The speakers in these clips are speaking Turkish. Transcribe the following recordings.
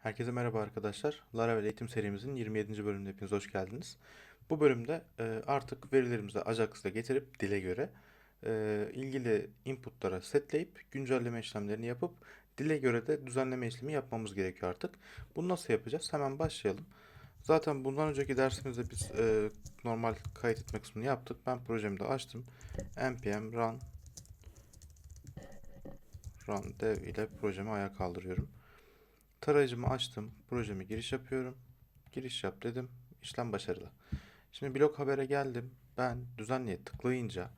Herkese merhaba arkadaşlar. Laravel eğitim serimizin 27. bölümüne hepiniz hoş geldiniz. Bu bölümde e, artık verilerimizi Ajax'la getirip dile göre e, ilgili inputlara setleyip güncelleme işlemlerini yapıp dile göre de düzenleme işlemi yapmamız gerekiyor artık. Bunu nasıl yapacağız? Hemen başlayalım. Zaten bundan önceki dersimizde biz e, normal kayıt etme kısmını yaptık. Ben projemi de açtım. npm run run dev ile projemi ayağa kaldırıyorum. Tarayıcımı açtım. Projemi giriş yapıyorum. Giriş yap dedim. İşlem başarılı. Şimdi blok habere geldim. Ben düzenleye tıklayınca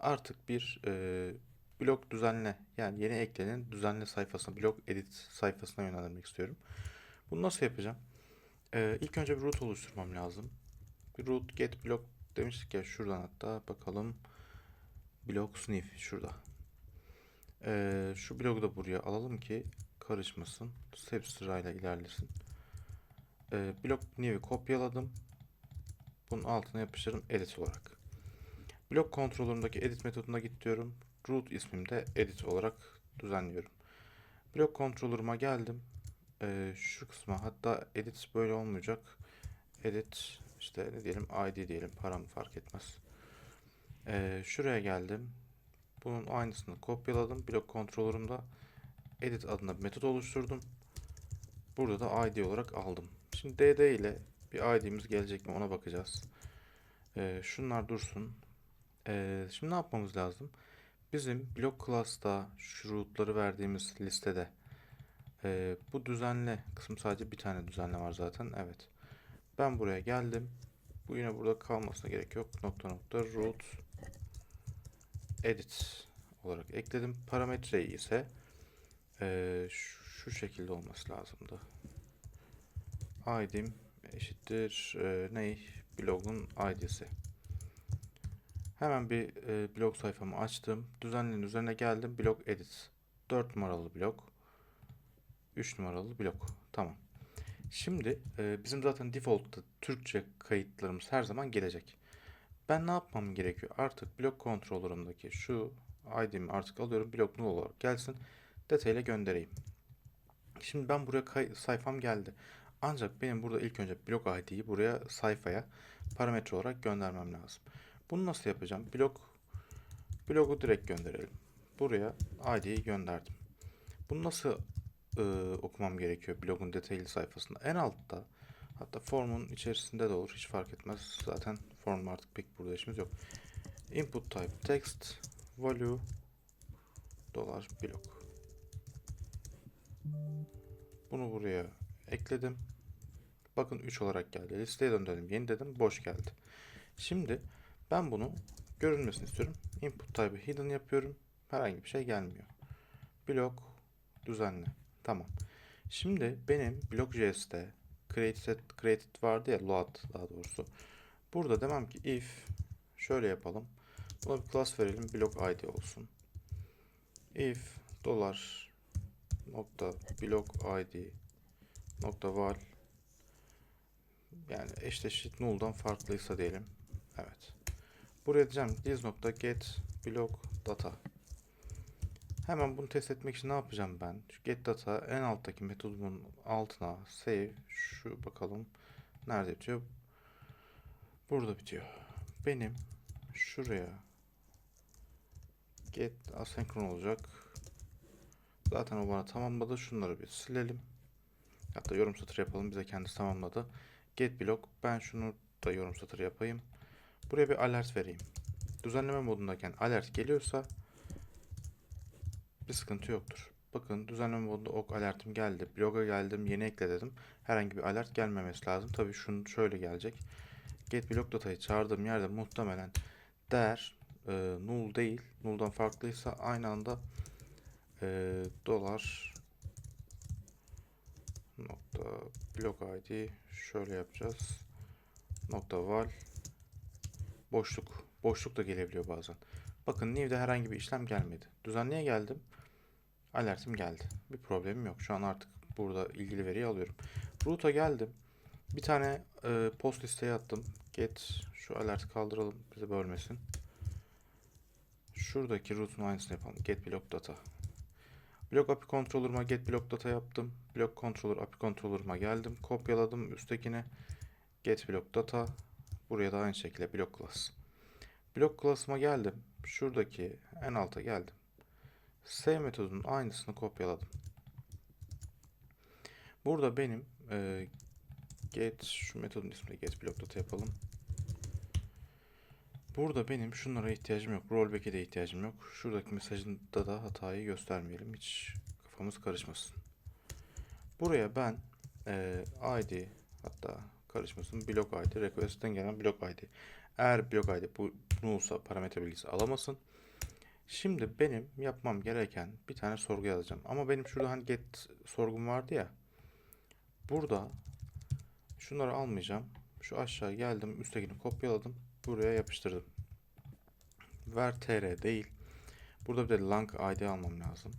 artık bir e, blok düzenle yani yeni eklenen düzenle sayfasına blok edit sayfasına yönlendirmek istiyorum. Bunu nasıl yapacağım? E, ilk önce bir root oluşturmam lazım. Bir root get blok demiştik ya şuradan hatta bakalım. Blok sniff şurada. E, şu blogu da buraya alalım ki karışmasın. Hep sırayla ilerlesin. Ee, blok new'i kopyaladım. Bunun altına yapıştırdım edit olarak. Blok kontrolöründeki edit metoduna git diyorum. Root ismim de edit olarak düzenliyorum. Blok kontrolörüme geldim. Ee, şu kısma hatta edit böyle olmayacak. Edit işte ne diyelim id diyelim param fark etmez. Ee, şuraya geldim. Bunun aynısını kopyaladım. Blok kontrolörümde edit adına bir metot oluşturdum. Burada da id olarak aldım. Şimdi dd ile bir id'miz gelecek mi ona bakacağız. Ee, şunlar dursun. Ee, şimdi ne yapmamız lazım? Bizim blok class'ta şu root'ları verdiğimiz listede e, bu düzenle kısım sadece bir tane düzenle var zaten. Evet. Ben buraya geldim. Bu yine burada kalmasına gerek yok. Nokta nokta root edit olarak ekledim. Parametreyi ise ee, şu, şekilde olması lazımdı. ID'm eşittir e, ney? Blogun ID'si. Hemen bir e, blog sayfamı açtım. Düzenlerin üzerine geldim. Blog edit. 4 numaralı blok. 3 numaralı blok. Tamam. Şimdi e, bizim zaten default'ta Türkçe kayıtlarımız her zaman gelecek. Ben ne yapmam gerekiyor? Artık blok kontrolörümdeki şu ID'mi artık alıyorum. Blok null olarak gelsin detayla göndereyim. Şimdi ben buraya sayfam geldi. Ancak benim burada ilk önce blok ID'yi buraya sayfaya parametre olarak göndermem lazım. Bunu nasıl yapacağım? Blok blogu direkt gönderelim. Buraya ID'yi gönderdim. Bunu nasıl e, okumam gerekiyor blogun detaylı sayfasında? En altta hatta formun içerisinde de olur. Hiç fark etmez. Zaten form artık pek burada işimiz yok. Input type text value dolar blok. Bunu buraya ekledim. Bakın 3 olarak geldi. Listeye döndürelim. Yeni dedim. Boş geldi. Şimdi ben bunu görünmesini istiyorum. Input type hidden yapıyorum. Herhangi bir şey gelmiyor. Blok düzenle. Tamam. Şimdi benim blok.js'te created, created vardı ya load daha doğrusu. Burada demem ki if şöyle yapalım. Buna bir class verelim. Blok id olsun. If dolar nokta blok id nokta val yani eşleşik null'dan farklıysa diyelim. Evet. Buraya diyeceğim this nokta get blok data. Hemen bunu test etmek için ne yapacağım ben? Şu get data en alttaki metodumun altına save şu bakalım nerede bitiyor? Burada bitiyor. Benim şuraya get asenkron olacak. Zaten o bana tamamladı. Şunları bir silelim. Hatta yorum satırı yapalım. Bize kendisi tamamladı. Get block. Ben şunu da yorum satırı yapayım. Buraya bir alert vereyim. Düzenleme modundayken alert geliyorsa bir sıkıntı yoktur. Bakın düzenleme modunda ok alertim geldi. Bloga geldim. Yeni ekle dedim. Herhangi bir alert gelmemesi lazım. Tabii şunu şöyle gelecek. Get block datayı çağırdığım yerde muhtemelen değer e, null değil. Null'dan farklıysa aynı anda e, dolar nokta blok id şöyle yapacağız. Nokta val. Boşluk. Boşluk da gelebiliyor bazen. Bakın new'de herhangi bir işlem gelmedi. Düzenliğe geldim. Alertim geldi. Bir problemim yok. Şu an artık burada ilgili veriyi alıyorum. Root'a geldim. Bir tane e, post listeye attım. Get şu alerti kaldıralım. Bizi bölmesin. Şuradaki root'un aynısını yapalım. Get block data Blok API controller'ıma get block data yaptım. Block controller API controller'ıma geldim. Kopyaladım üsttekine. Get block data. Buraya da aynı şekilde block class. Block class'ıma geldim. Şuradaki en alta geldim. S metodunun aynısını kopyaladım. Burada benim e, get şu metodun ismini get block data yapalım. Burada benim şunlara ihtiyacım yok. Rollback'e de ihtiyacım yok. Şuradaki mesajında da hatayı göstermeyelim. Hiç kafamız karışmasın. Buraya ben e, ID hatta karışmasın block ID request'ten gelen block ID. Eğer block ID bu nullsa parametre bilgisi alamasın. Şimdi benim yapmam gereken bir tane sorgu yazacağım. Ama benim şurada hani get sorgum vardı ya. Burada şunları almayacağım. Şu aşağı geldim. Üsttekini kopyaladım. Buraya yapıştırdım. Ver tr değil. Burada bir de lang id almam lazım.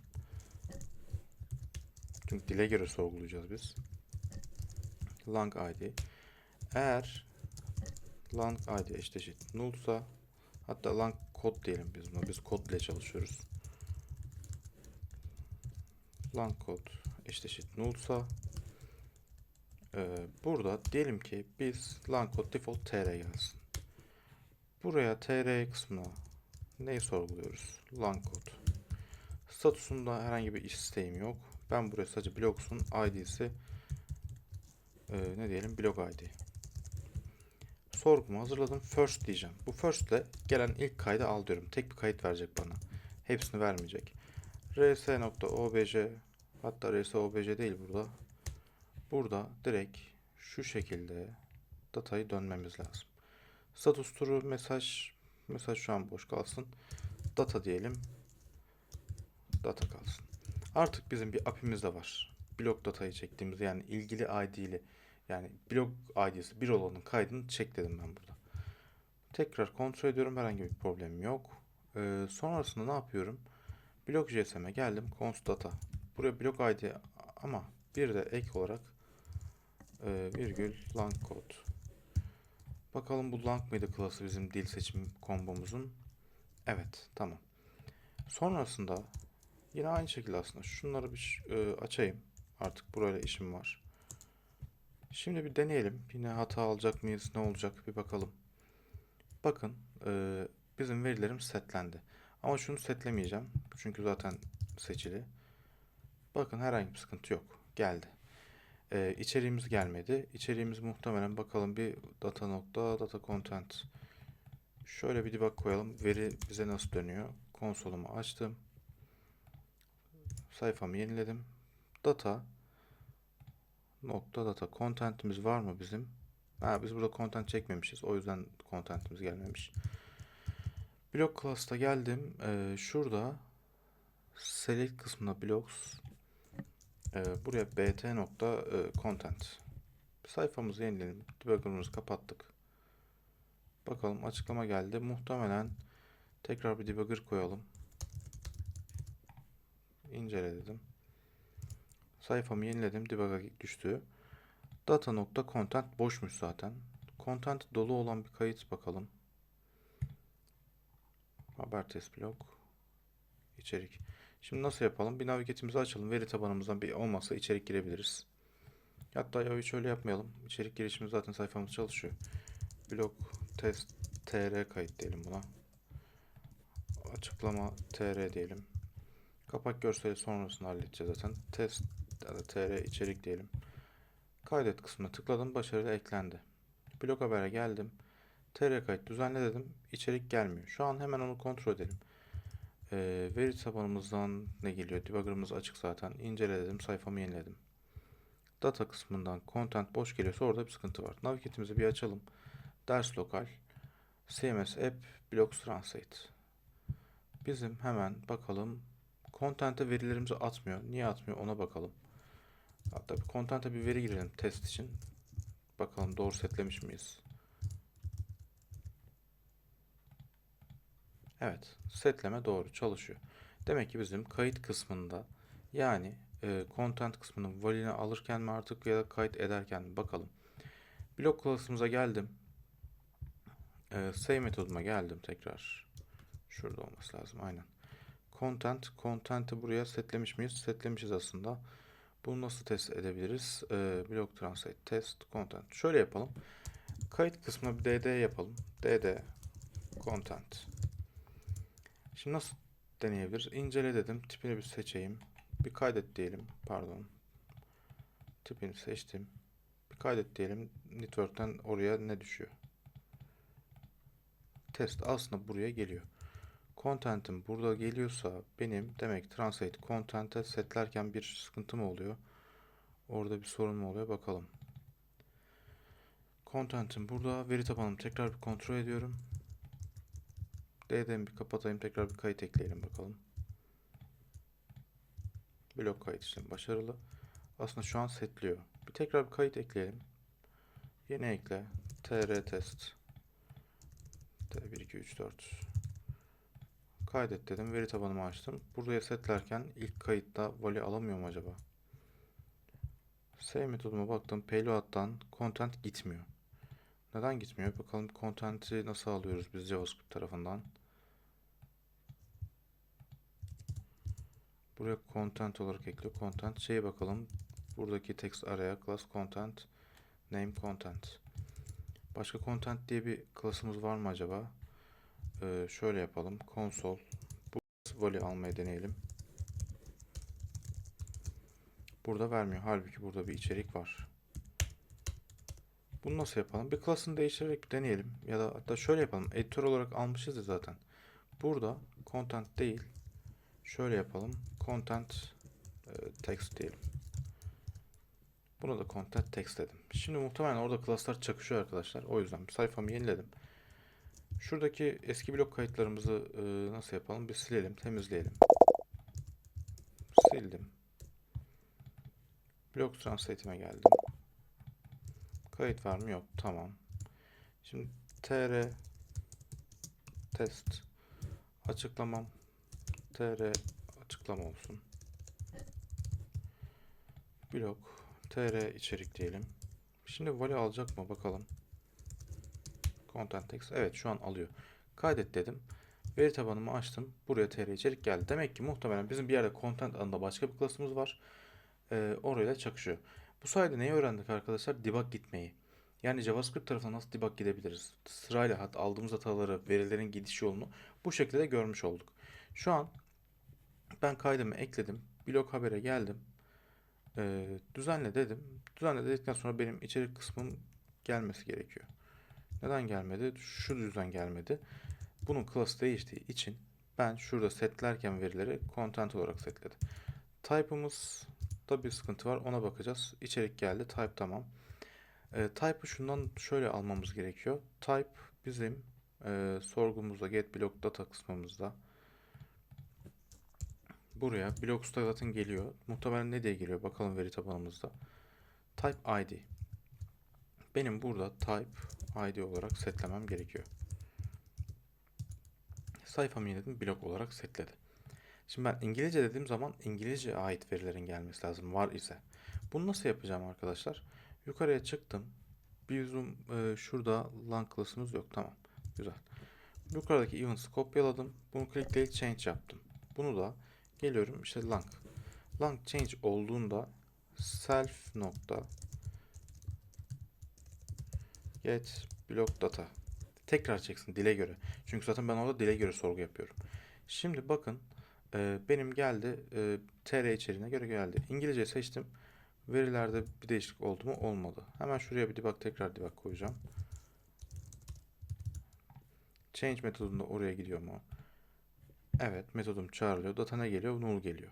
Çünkü dile göre sorgulayacağız biz. Lang id. Eğer lang id eşdeşit nullsa hatta lang kod diyelim biz buna. Biz kod ile çalışıyoruz. Lang kod eşdeşit nullsa ee, burada diyelim ki biz lang kod default tr gelsin. Buraya tr kısmına neyi sorguluyoruz? Lang kod. Statüsünde herhangi bir isteğim yok. Ben buraya sadece blocks'un id'si e, ne diyelim blok id. Sorgumu hazırladım. First diyeceğim. Bu first ile gelen ilk kaydı al diyorum. Tek bir kayıt verecek bana. Hepsini vermeyecek. rs.obj hatta rs.obj değil burada. Burada direkt şu şekilde datayı dönmemiz lazım. Status turu mesaj mesaj şu an boş kalsın. Data diyelim. Data kalsın. Artık bizim bir API'miz de var. Blok datayı çektiğimiz yani ilgili ID'li yani blok ID'si bir olanın kaydını çek dedim ben burada. Tekrar kontrol ediyorum. Herhangi bir problemim yok. Ee, sonrasında ne yapıyorum? Blok JSM'e geldim. const data. Buraya blok ID ama bir de ek olarak e, virgül lang kod. Bakalım bu lang mıydı klası bizim dil seçim kombomuzun? Evet, tamam. Sonrasında yine aynı şekilde aslında şunları bir e, açayım. Artık burayla işim var. Şimdi bir deneyelim. Yine hata alacak mıyız? Ne olacak? Bir bakalım. Bakın e, bizim verilerim setlendi. Ama şunu setlemeyeceğim. Çünkü zaten seçili. Bakın herhangi bir sıkıntı yok. Geldi. Ee, içeriğimiz gelmedi. İçeriğimiz muhtemelen bakalım bir data nokta data content. Şöyle bir debug koyalım. Veri bize nasıl dönüyor? Konsolumu açtım. Sayfamı yeniledim. Data nokta data contentimiz var mı bizim? Ha, biz burada content çekmemişiz. O yüzden contentimiz gelmemiş. Blok class'ta geldim. Ee, şurada select kısmına blocks ee, buraya bt nokta e, content sayfamızı yenileyelim. Debugger'ımızı kapattık. Bakalım açıklama geldi. Muhtemelen tekrar bir debugger koyalım. İncele dedim. Sayfamı yeniledim. Debug'a düştü. Data nokta content boşmuş zaten. Content dolu olan bir kayıt bakalım. Haber test blok. içerik. Şimdi nasıl yapalım? Bir navigatimizi açalım. Veri tabanımızdan bir olmazsa içerik girebiliriz. Hatta ya hiç öyle yapmayalım. İçerik girişimiz zaten sayfamız çalışıyor. Blok test tr kayıt diyelim buna. Açıklama tr diyelim. Kapak görseli sonrasını halledeceğiz zaten. Test ya da tr içerik diyelim. Kaydet kısmına tıkladım. Başarılı eklendi. Blok habere geldim. tr kayıt düzenle dedim. İçerik gelmiyor. Şu an hemen onu kontrol edelim. Ee, veri tabanımızdan ne geliyor? Debugger'ımız açık zaten. İnceledim. Sayfamı yeniledim. Data kısmından content boş geliyorsa orada bir sıkıntı var. Navigate'imizi bir açalım. Ders lokal. CMS app blocks translate. Bizim hemen bakalım. Content'e verilerimizi atmıyor. Niye atmıyor ona bakalım. Hatta bir content'e bir veri girelim test için. Bakalım doğru setlemiş miyiz? Evet, setleme doğru çalışıyor. Demek ki bizim kayıt kısmında yani e, content kısmının valini alırken mi artık ya da kayıt ederken mi bakalım. Blok klasımıza geldim. E, save metoduma geldim tekrar. Şurada olması lazım aynen. Content. Content'i buraya setlemiş miyiz? Setlemişiz aslında. Bunu nasıl test edebiliriz? Ee, block translate test content. Şöyle yapalım. Kayıt kısmına bir dd yapalım. dd content. Şimdi nasıl deneyebiliriz? İncele dedim. Tipini bir seçeyim. Bir kaydet diyelim. Pardon. Tipini seçtim. Bir kaydet diyelim. Network'ten oraya ne düşüyor? Test aslında buraya geliyor. Content'im burada geliyorsa benim demek translate content'e setlerken bir sıkıntı mı oluyor? Orada bir sorun mu oluyor? Bakalım. Content'im burada. Veri tabanımı tekrar bir kontrol ediyorum. DD'mi bir kapatayım. Tekrar bir kayıt ekleyelim bakalım. Blok kayıt işlemi başarılı. Aslında şu an setliyor. Bir tekrar bir kayıt ekleyelim. Yeni ekle. tr test. T1 2 3 4 Kaydet dedim. Veri tabanımı açtım. Buraya setlerken ilk kayıtta vali alamıyor mu acaba? Save metoduma baktım. Payload'dan content gitmiyor. Neden gitmiyor? Bakalım content'i nasıl alıyoruz biz JavaScript tarafından. Buraya content olarak ekliyor. Content şeye bakalım. Buradaki text araya class content name content. Başka content diye bir klasımız var mı acaba? Ee, şöyle yapalım. Console bu vali almayı deneyelim. Burada vermiyor. Halbuki burada bir içerik var. Bunu nasıl yapalım? Bir klasını değiştirerek bir deneyelim. Ya da hatta şöyle yapalım. Editör olarak almışız ya zaten. Burada content değil. Şöyle yapalım. Content e, text diyelim. Buna da content text dedim. Şimdi muhtemelen orada klaslar çakışıyor arkadaşlar. O yüzden sayfamı yeniledim. Şuradaki eski blok kayıtlarımızı e, nasıl yapalım? Bir silelim, temizleyelim. Sildim. Blok translate'ime geldim. Kayıt var mı? Yok. Tamam. Şimdi tr test açıklamam tr açıklama olsun. Blok tr içerik diyelim. Şimdi vali alacak mı bakalım. Content text. Evet şu an alıyor. Kaydet dedim. Veri tabanımı açtım. Buraya tr içerik geldi. Demek ki muhtemelen bizim bir yerde content adında başka bir klasımız var. Ee, orayla çakışıyor. Bu sayede neyi öğrendik arkadaşlar? Debug gitmeyi. Yani JavaScript tarafına nasıl debug gidebiliriz? Sırayla hat aldığımız hataları, verilerin gidiş yolunu bu şekilde görmüş olduk. Şu an ben kaydımı ekledim. Blok habere geldim. Ee, düzenle dedim. Düzenle dedikten sonra benim içerik kısmım gelmesi gerekiyor. Neden gelmedi? Şu yüzden gelmedi. Bunun klası değiştiği için ben şurada setlerken verileri content olarak setledim. Type'ımız da bir sıkıntı var. Ona bakacağız. İçerik geldi. Type tamam. E, type'ı şundan şöyle almamız gerekiyor. Type bizim e, sorgumuzda get block data kısmımızda. Buraya block zaten geliyor. Muhtemelen ne diye geliyor? Bakalım veri tabanımızda. Type ID. Benim burada type ID olarak setlemem gerekiyor. Sayfamı yeniledim. Blok olarak setledi. Şimdi ben İngilizce dediğim zaman İngilizce ait verilerin gelmesi lazım var ise. Bunu nasıl yapacağım arkadaşlar? Yukarıya çıktım. Bizim e, şurada lang klasımız yok. Tamam. Güzel. Yukarıdaki events'ı kopyaladım. Bunu click change yaptım. Bunu da geliyorum işte lang. Lang change olduğunda self nokta get block data tekrar çeksin dile göre. Çünkü zaten ben orada dile göre sorgu yapıyorum. Şimdi bakın e, benim geldi e, tr içeriğine göre geldi. İngilizce seçtim. Verilerde bir değişiklik oldu mu? Olmadı. Hemen şuraya bir debug tekrar debug koyacağım. Change metodunda oraya gidiyor mu? Evet metodum çağrılıyor. Data ne geliyor? Null geliyor.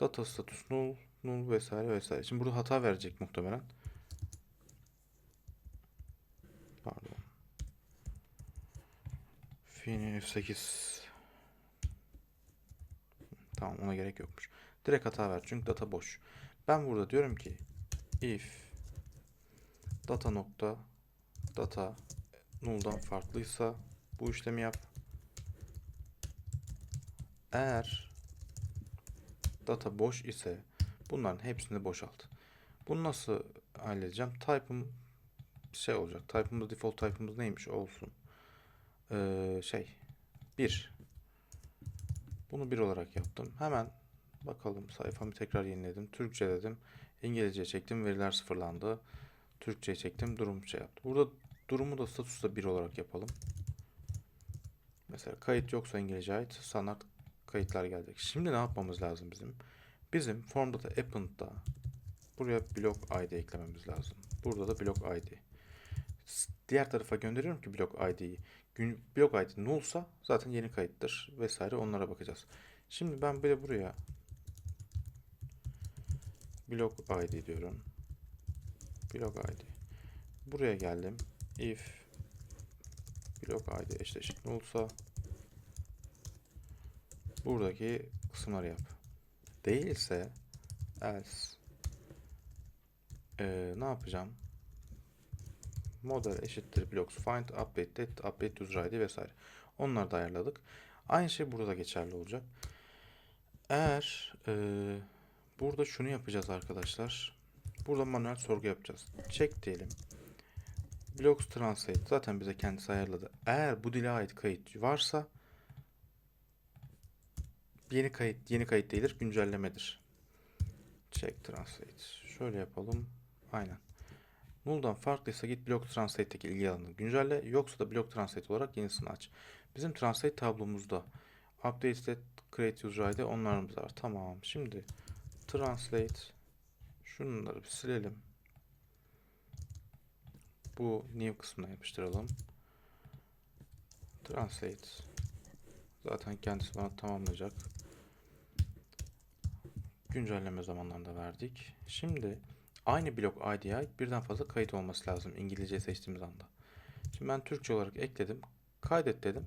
Data status null, null vesaire vesaire. Şimdi burada hata verecek muhtemelen. Pardon. Fini F8 Tamam ona gerek yokmuş. Direkt hata ver çünkü data boş. Ben burada diyorum ki if data nokta data null'dan farklıysa bu işlemi yap. Eğer data boş ise bunların hepsini boşalt. Bunu nasıl halledeceğim? Type'ım şey olacak. Type'ımız default type'ımız neymiş olsun. Ee, şey 1 Bunu bir olarak yaptım. Hemen bakalım sayfamı tekrar yeniledim. Türkçe dedim. İngilizce çektim. Veriler sıfırlandı. Türkçe çektim. Durum şey yaptı. Burada durumu da statüsü bir olarak yapalım. Mesela kayıt yoksa İngilizce ait sanat kayıtlar gelecek. Şimdi ne yapmamız lazım bizim? Bizim form data append'da buraya blok ID eklememiz lazım. Burada da blok ID. Diğer tarafa gönderiyorum ki blok ID'yi. Blok ID nullsa zaten yeni kayıttır vesaire onlara bakacağız. Şimdi ben böyle buraya blok ID diyorum. Blok ID. Buraya geldim. If blok ID eşleşik nullsa buradaki kısımları yap. Değilse else Ee, ne yapacağım? Model eşittir blocks find update date update user ID vesaire. Onları da ayarladık. Aynı şey burada da geçerli olacak. Eğer e, burada şunu yapacağız arkadaşlar. Burada manuel sorgu yapacağız. Check diyelim. Blocks translate zaten bize kendisi ayarladı. Eğer bu dile ait kayıt varsa yeni kayıt yeni kayıt değildir, güncellemedir. Check translate. Şöyle yapalım. Aynen. Null'dan farklıysa git Block Translate'deki ilgi alanını güncelle. Yoksa da Block Translate olarak yenisini aç. Bizim Translate tablomuzda Update State, Create User ID onlarımız var. Tamam. Şimdi Translate şunları bir silelim. Bu new kısmına yapıştıralım. Translate zaten kendisi bana tamamlayacak. Güncelleme zamanlarında verdik. Şimdi aynı blok ID'ye birden fazla kayıt olması lazım İngilizce seçtiğimiz anda. Şimdi ben Türkçe olarak ekledim. Kaydet dedim.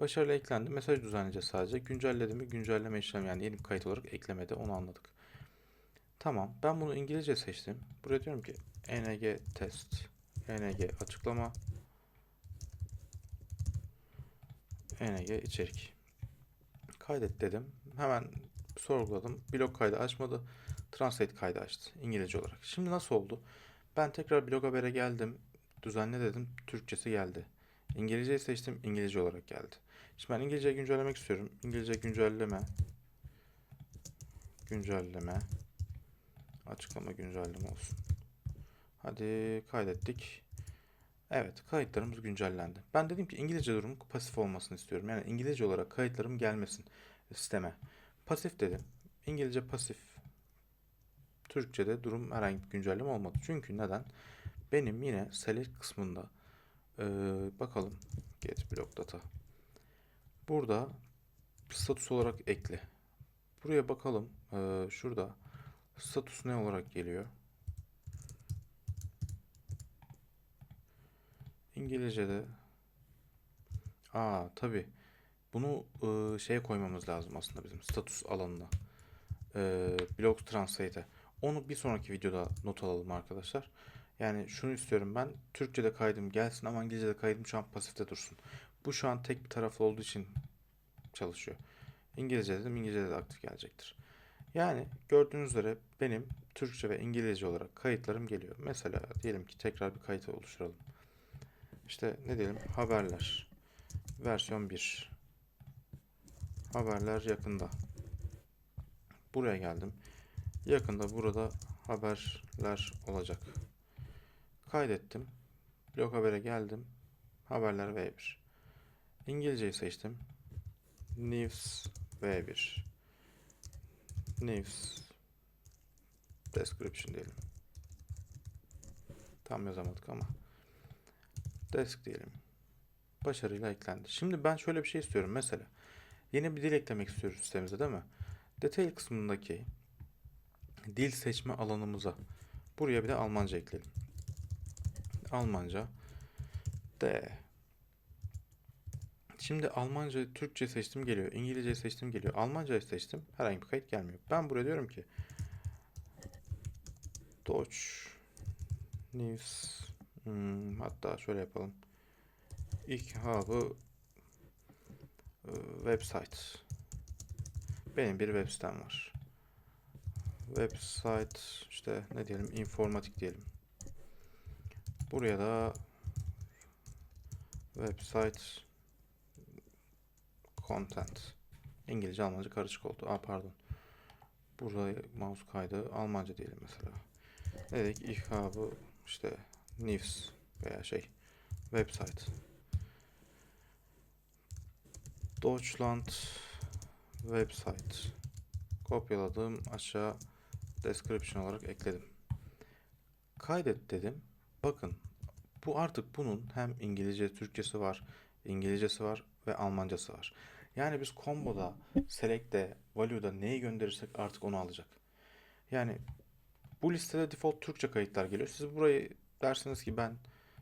Başarılı eklendi. Mesaj düzenleyeceğiz sadece. Güncelledi mi? Güncelleme işlemi yani yeni kayıt olarak eklemedi. Onu anladık. Tamam. Ben bunu İngilizce seçtim. Buraya diyorum ki ng test ng açıklama ng içerik kaydet dedim. Hemen sorguladım. Blok kaydı açmadı. Translate kaydı açtı İngilizce olarak. Şimdi nasıl oldu? Ben tekrar blog habere geldim. Düzenle dedim. Türkçesi geldi. İngilizceyi seçtim. İngilizce olarak geldi. Şimdi ben İngilizceyi güncellemek istiyorum. İngilizce güncelleme. Güncelleme. Açıklama güncelleme olsun. Hadi kaydettik. Evet kayıtlarımız güncellendi. Ben dedim ki İngilizce durum pasif olmasını istiyorum. Yani İngilizce olarak kayıtlarım gelmesin sisteme. Pasif dedim. İngilizce pasif. Türkçe'de durum herhangi bir güncelleme olmadı. Çünkü neden? Benim yine select kısmında ee, bakalım get block data. Burada status olarak ekle. Buraya bakalım. Ee, şurada status ne olarak geliyor? İngilizce'de Aa tabii. Bunu e, şeye koymamız lazım aslında bizim status alanına. E, blog translate'e. Onu bir sonraki videoda not alalım arkadaşlar. Yani şunu istiyorum ben. Türkçe'de kaydım gelsin ama İngilizce'de kaydım şu an pasifte dursun. Bu şu an tek bir taraflı olduğu için çalışıyor. İngilizce dedim İngilizce'de de aktif gelecektir. Yani gördüğünüz üzere benim Türkçe ve İngilizce olarak kayıtlarım geliyor. Mesela diyelim ki tekrar bir kayıt oluşturalım. İşte ne diyelim? Haberler. Versiyon 1 haberler yakında. Buraya geldim. Yakında burada haberler olacak. Kaydettim. Blog habere geldim. Haberler V1 İngilizceyi seçtim. News V1 news description diyelim. Tam yazamadık ama desk diyelim. Başarıyla eklendi. Şimdi ben şöyle bir şey istiyorum. Mesela yeni bir dil eklemek istiyoruz sistemimize değil mi? Detail kısmındaki dil seçme alanımıza buraya bir de Almanca ekleyelim. Almanca D. Şimdi Almanca, Türkçe seçtim geliyor. İngilizce seçtim geliyor. Almanca seçtim. Herhangi bir kayıt gelmiyor. Ben buraya diyorum ki Deutsch News Hmm, hatta şöyle yapalım. Ich habe e, website. Benim bir web sitem var. Website işte ne diyelim informatik diyelim. Buraya da website content İngilizce Almanca karışık oldu. Aa pardon. Burada mouse kaydı. Almanca diyelim mesela. Dedik? Ich habe işte News veya şey website. Deutschland website. Kopyaladım. Aşağı description olarak ekledim. Kaydet dedim. Bakın bu artık bunun hem İngilizce, Türkçesi var, İngilizcesi var ve Almancası var. Yani biz combo'da, select'te, value'da neyi gönderirsek artık onu alacak. Yani bu listede default Türkçe kayıtlar geliyor. Siz burayı dersiniz ki ben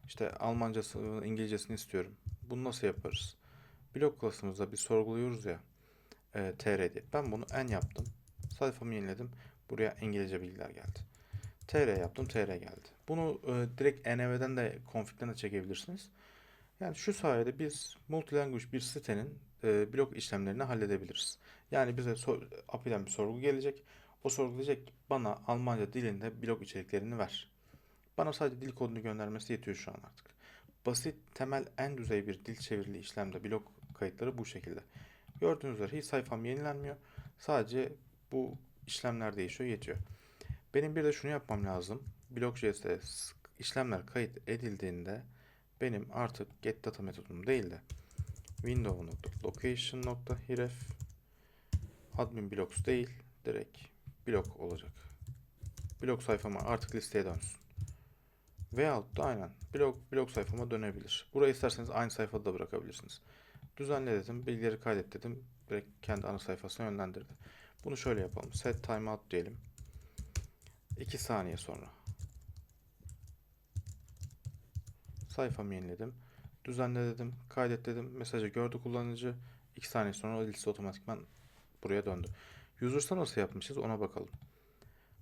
işte Almancasını, İngilizcesini istiyorum. Bunu nasıl yaparız? Blok klasımızda bir sorguluyoruz ya e, tr. Ben bunu en yaptım. Sayfamı yeniledim. Buraya İngilizce bilgiler geldi. tr yaptım. tr geldi. Bunu e, direkt env'den de config'den de çekebilirsiniz. Yani şu sayede biz multilanguage bir sitenin e, blok işlemlerini halledebiliriz. Yani bize sor, API'den bir sorgu gelecek. O sorgu diyecek bana Almanca dilinde blok içeriklerini ver. Bana sadece dil kodunu göndermesi yetiyor şu an artık. Basit, temel, en düzey bir dil çevirili işlemde blok kayıtları bu şekilde. Gördüğünüz üzere hiç sayfam yenilenmiyor. Sadece bu işlemler değişiyor, yetiyor. Benim bir de şunu yapmam lazım. Blok.js'de işlemler kayıt edildiğinde benim artık getData metodum değil de window.location.href admin blocks değil direkt blok olacak. Blok sayfama artık listeye dönsün. Veyahut da aynen blok, blok sayfama dönebilir. Burayı isterseniz aynı sayfada da bırakabilirsiniz. Düzenle dedim, bilgileri kaydet dedim. Direkt kendi ana sayfasına yönlendirdi. Bunu şöyle yapalım. Set timeout diyelim. 2 saniye sonra. Sayfamı yeniledim. Düzenle dedim, kaydet dedim. Mesajı gördü kullanıcı. 2 saniye sonra o liste otomatikman buraya döndü. Users'ta nasıl yapmışız ona bakalım.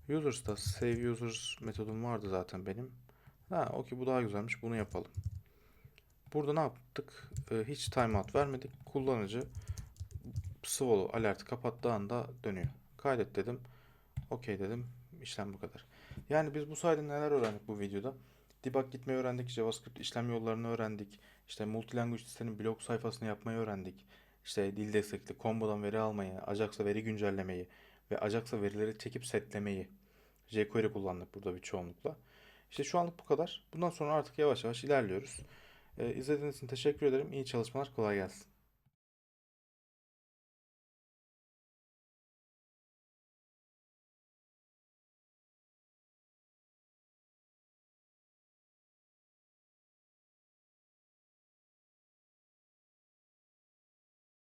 Users'ta save users metodum vardı zaten benim. Ha, okey bu daha güzelmiş. Bunu yapalım. Burada ne yaptık? Ee, hiç timeout vermedik. Kullanıcı swallow alerti kapattığı anda dönüyor. Kaydet dedim. Okey dedim. İşlem bu kadar. Yani biz bu sayede neler öğrendik bu videoda? Debug gitmeyi öğrendik. JavaScript işlem yollarını öğrendik. İşte multilanguage sitenin blog sayfasını yapmayı öğrendik. İşte dil destekli, combo'dan veri almayı, Ajax'a veri güncellemeyi ve Ajax'a verileri çekip setlemeyi. jQuery kullandık burada bir çoğunlukla. İşte şu anlık bu kadar. Bundan sonra artık yavaş yavaş ilerliyoruz. Ee, izlediğiniz için teşekkür ederim. İyi çalışmalar, kolay gelsin.